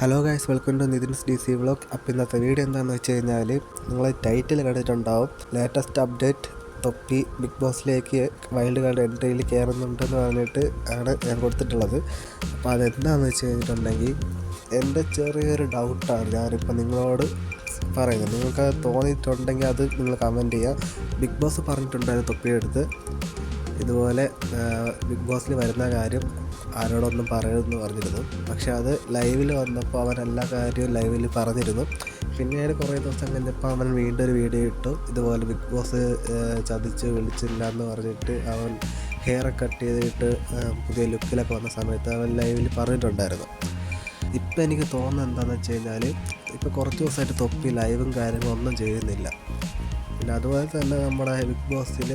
Hello guys welcome to Nithin's D C vlog അപ്പോൾ ഇന്നത്തെ video എന്താണെന്ന് വെച്ച് കഴിഞ്ഞാൽ നിങ്ങൾ ടൈറ്റിൽ കണ്ടിട്ടുണ്ടാവും. ലേറ്റസ്റ്റ് അപ്ഡേറ്റ് തൊപ്പി ബിഗ് ബോസിലേക്ക് വൈൽഡ് കാർഡ് എൻട്രിയിൽ കയറുന്നുണ്ടെന്ന് പറഞ്ഞിട്ട് ആണ് ഞാൻ കൊടുത്തിട്ടുള്ളത്. അപ്പോൾ അതെന്താണെന്ന് വെച്ച് കഴിഞ്ഞിട്ടുണ്ടെങ്കിൽ എന്റെ ചെറിയൊരു ഡൗട്ടാണ് ഞാനിപ്പോൾ നിങ്ങളോട് പറയുന്നത്. നിങ്ങൾക്ക് തോന്നിയിട്ടുണ്ടെങ്കിൽ അത് നിങ്ങൾ കമന്റ് ചെയ്യുക ബിഗ് ബോസ് പറഞ്ഞിട്ടുണ്ടായിരുന്നു തൊപ്പിയെടുത്ത് ഇതുപോലെ ബിഗ് ബോസിൽ വരുന്ന കാര്യം ആരോടൊന്നും പറയരുതെന്ന് പറഞ്ഞിരുന്നു. പക്ഷെ അത് ലൈവിൽ വന്നപ്പോൾ അവൻ എല്ലാ കാര്യവും ലൈവിൽ പറഞ്ഞിരുന്നു. പിന്നീട് കുറേ ദിവസം കഴിഞ്ഞപ്പോൾ അവൻ വീണ്ടും ഒരു വീഡിയോ ഇട്ടു. ഇതുപോലെ ബിഗ് ബോസ് ചതിച്ച് വിളിച്ചില്ല എന്ന് പറഞ്ഞിട്ട് അവൻ ഹെയർ കട്ട് ചെയ്തിട്ട് പുതിയ ലുക്കിലൊക്കെ വന്ന സമയത്ത് അവൻ ലൈവിൽ പറഞ്ഞിട്ടുണ്ടായിരുന്നു. ഇപ്പം എനിക്ക് തോന്നുന്നത് എന്താണെന്ന് വെച്ച് കഴിഞ്ഞാൽ ഇപ്പോൾ കുറച്ച് ദിവസമായിട്ട് തൊപ്പി ലൈവും കാര്യങ്ങളും ഒന്നും ചെയ്യുന്നില്ല. പിന്നെ അതുപോലെ തന്നെ നമ്മുടെ ബിഗ് ബോസിൽ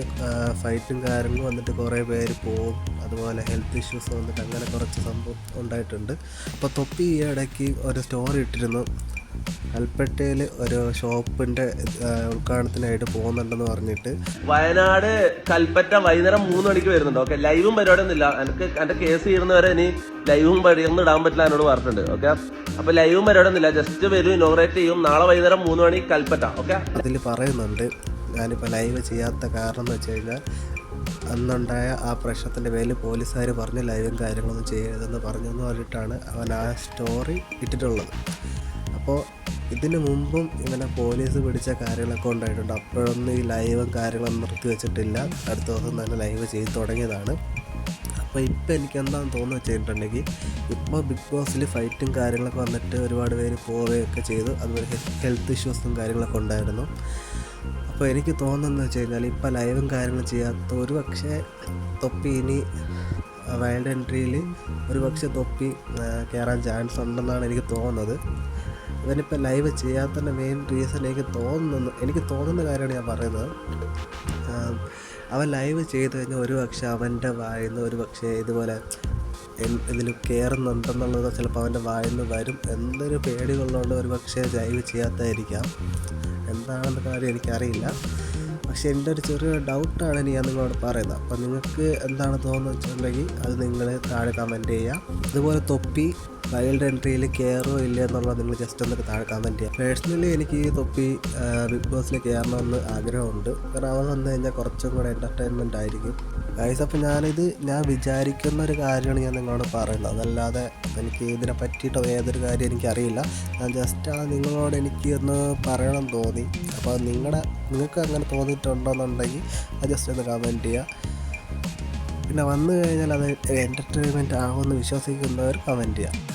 ഫൈറ്റും കാര്യങ്ങളും വന്നിട്ട് കുറേ പേര് പോവും അതുപോലെ ഹെൽത്ത് ഇഷ്യൂസ് വന്നിട്ട് അങ്ങനെ കുറച്ച് സംഭവം ഉണ്ടായിട്ടുണ്ട്. അപ്പോൾ തൊപ്പി ഈ ഇടയ്ക്ക് ഒരു സ്റ്റോറി ഇട്ടിരുന്നു. കൽപ്പറ്റയിൽ ഒരു ഷോപ്പിന്റെ ഉദ്ഘാടനത്തിനായിട്ട് പോകുന്നുണ്ടെന്ന് പറഞ്ഞിട്ട്. വയനാട് കൽപ്പറ്റ വൈകുന്നേരം മൂന്ന് മണിക്ക് വരുന്നുണ്ട്. ഓക്കെ ലൈവും പരിപാടി ഒന്നുമില്ല എനിക്ക് എന്റെ കേസ് തീരുന്നവരെ ഇനി ലൈവും പരിപാടിയൊന്നും ഇടാൻ പറ്റില്ല എന്നോട് പറഞ്ഞിട്ടുണ്ട്. ഓക്കെ അപ്പൊ ലൈവും പരിപാടി ഒന്നുമില്ല ജസ്റ്റ് വരും ഇനോഗ്രേറ്റ് ചെയ്യും. നാളെ വൈകുന്നേരം മൂന്ന് മണി കൽപ്പറ്റ. ഓക്കെ. അതിൽ പറയുന്നുണ്ട് ഞാനിപ്പോൾ ലൈവ് ചെയ്യാത്ത കാരണം എന്ന് വെച്ച് കഴിഞ്ഞാൽ അന്നുണ്ടായ ആ പ്രശ്നത്തിന്റെ പേരിൽ പോലീസുകാർ പറഞ്ഞ് ലൈവും കാര്യങ്ങളൊന്നും ചെയ്യരുതെന്ന് പറഞ്ഞെന്ന് പറഞ്ഞിട്ടാണ് അവൻ ആ സ്റ്റോറി ഇട്ടിട്ടുള്ളത്. അപ്പോൾ ഇതിനു മുമ്പും ഇങ്ങനെ പോലീസ് പിടിച്ച കാര്യങ്ങളൊക്കെ ഉണ്ടായിട്ടുണ്ട്. അപ്പോഴൊന്നും ഈ ലൈവും കാര്യങ്ങളും നിർത്തി വെച്ചിട്ടില്ല. അടുത്ത ദിവസം തന്നെ ലൈവ് ചെയ്ത് തുടങ്ങിയതാണ്. അപ്പോൾ ഇപ്പോൾ എനിക്ക് എന്താണെന്ന് തോന്നുന്നു വെച്ചിട്ടുണ്ടെങ്കിൽ ഇപ്പോൾ ബിഗ് ബോസിൽ ഫൈറ്റും കാര്യങ്ങളൊക്കെ വന്നിട്ട് ഒരുപാട് പേര് പോവുകയൊക്കെ ചെയ്തു. അതുപോലെ ഹെൽത്ത് ഇഷ്യൂസും കാര്യങ്ങളൊക്കെ ഉണ്ടായിരുന്നു. അപ്പോൾ എനിക്ക് തോന്നുന്നതെന്ന് വെച്ച് കഴിഞ്ഞാൽ ഇപ്പോൾ ലൈവും കാര്യങ്ങളും ചെയ്യാത്ത ഒരു പക്ഷേ തൊപ്പി ഇനി വൈൽഡ് എൻട്രിയിൽ ഒരു പക്ഷേ തൊപ്പി കയറാൻ ചാൻസ് ഉണ്ടെന്നാണ് എനിക്ക് തോന്നുന്നത്. ഇവനിപ്പോൾ ലൈവ് ചെയ്യാത്തതിന്റെ മെയിൻ റീസൺ എനിക്ക് തോന്നുന്നു. എനിക്ക് തോന്നുന്ന കാര്യമാണ് ഞാൻ പറയുന്നത്. അവൻ ലൈവ് ചെയ്ത് കഴിഞ്ഞാൽ ഒരു പക്ഷേ അവന്റെ വായിന്ന് ഒരു പക്ഷേ ഇതുപോലെ ഇതിൽ കയറുന്നുണ്ടെന്നുള്ളത് ചിലപ്പോൾ അവന്റെ വായിന്ന് വരും. എന്നൊരു പേടി കൊള്ളുകൊണ്ട് ഒരു പക്ഷേ ലൈവ് ചെയ്യാത്തതായിരിക്കാം. എന്താണെന്ന കാര്യം എനിക്കറിയില്ല. പക്ഷേ എന്റെ ഒരു ചെറിയ ഡൗട്ടാണ് ഇനി ഞാൻ നിങ്ങളോട് പറയുന്നത്. അപ്പോൾ നിങ്ങൾക്ക് എന്താണ് തോന്നുന്നത് വെച്ചിട്ടുണ്ടെങ്കിൽ അത് നിങ്ങൾ താഴെ കമന്റ് ചെയ്യുക. അതുപോലെ തൊപ്പി വൈൽഡ് എൻട്രിയിൽ കയറോ ഇല്ല എന്നുള്ളത് നിങ്ങൾ ജസ്റ്റ് ഒന്ന് താഴെ ചെയ്യുക പേഴ്സണലി എനിക്ക് ഈ തൊപ്പി ബിഗ് ബോസിൽ കയറണമെന്ന് ആഗ്രഹമുണ്ട്. കാരണം അവൻ വന്നു കഴിഞ്ഞാൽ കുറച്ചും കൂടെ എന്റർടൈൻമെന്റ് ആയിരിക്കും. ഗൈസ് അപ്പോൾ ഞാനിത് ഞാൻ വിചാരിക്കുന്ന ഒരു കാര്യമാണ് ഞാൻ നിങ്ങളോട് പറയുന്നത്. അതല്ലാതെ എനിക്ക് ഇതിനെ പറ്റിയിട്ടോ ഏതൊരു കാര്യം എനിക്കറിയില്ല. ഞാൻ ജസ്റ്റ് ആ നിങ്ങളോട് എനിക്ക് ഒന്ന് പറയണം തോന്നി. അപ്പോൾ നിങ്ങളുടെ നിങ്ങൾക്ക് അങ്ങനെ തോന്നിയിട്ടുണ്ടോയെന്നുണ്ടെങ്കിൽ അത് ജസ്റ്റ് ഒന്ന് കമന്റ് ചെയ്യുക പിന്നെ വന്നു കഴിഞ്ഞാൽ അത് എന്റർടൈൻമെന്റ് ആകുമെന്ന് വിശ്വസിക്കുന്നവർ കമന്റ് ചെയ്യുക